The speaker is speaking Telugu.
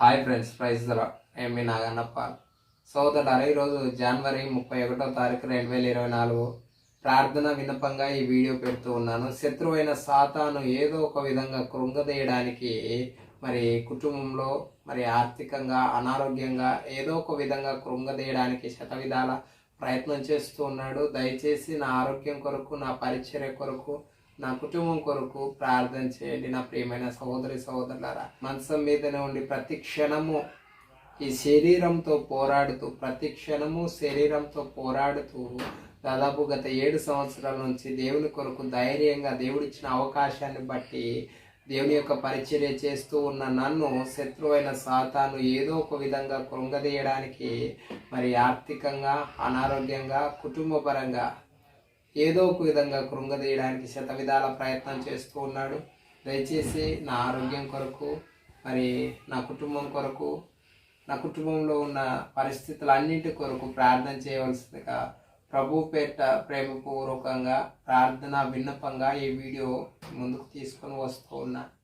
హాయ్ ఫ్రెండ్స్ ప్రైజ్ ధర ఏమి నాగన్నప్ప. సోదరులారా ఈరోజు జనవరి ముప్పై ఒకటో తారీఖు రెండు వేల ఇరవై నాలుగు ప్రార్థన వినపంగా ఈ వీడియో పెడుతూ ఉన్నాను. శత్రువైన సాతాను ఏదో ఒక విధంగా కృంగదీయడానికి మరి కుటుంబంలో మరి ఆర్థికంగా అనారోగ్యంగా ఏదో ఒక విధంగా కృంగదీయడానికి శతవిధాల ప్రయత్నం చేస్తూ ఉన్నాడు. దయచేసి నా ఆరోగ్యం కొరకు నా పరిచర్య కొరకు నా కుటుంబం కొరకు ప్రార్థన చేయండి నా ప్రియమైన సహోదరి సహోదరులారా. మనసం మీదనే ఉండి ప్రతి క్షణము ఈ శరీరంతో పోరాడుతూ ప్రతి క్షణము శరీరంతో పోరాడుతూ దాదాపు గత ఏడు సంవత్సరాల నుంచి దేవుని కొరకు ధైర్యంగా దేవుడిచ్చిన అవకాశాన్ని బట్టి దేవుని యొక్క పరిచర్య చేస్తూ ఉన్న నన్ను శత్రువైన సాతాను ఏదో ఒక విధంగా కృంగదీయడానికి మరి ఆర్థికంగా అనారోగ్యంగా కుటుంబపరంగా ఏదో ఒక విధంగా కృంగదీయడానికి శత విధాల ప్రయత్నం చేస్తూ ఉన్నాడు. దయచేసి నా ఆరోగ్యం కొరకు మరి నా కుటుంబం కొరకు నా కుటుంబంలో ఉన్న పరిస్థితులన్నింటి కొరకు ప్రార్థన చేయవలసిందిగా ప్రభు పేట ప్రేమపూర్వకంగా ప్రార్థన విన్నపంగా ఈ వీడియో ముందుకు తీసుకొని వస్తూ ఉన్నా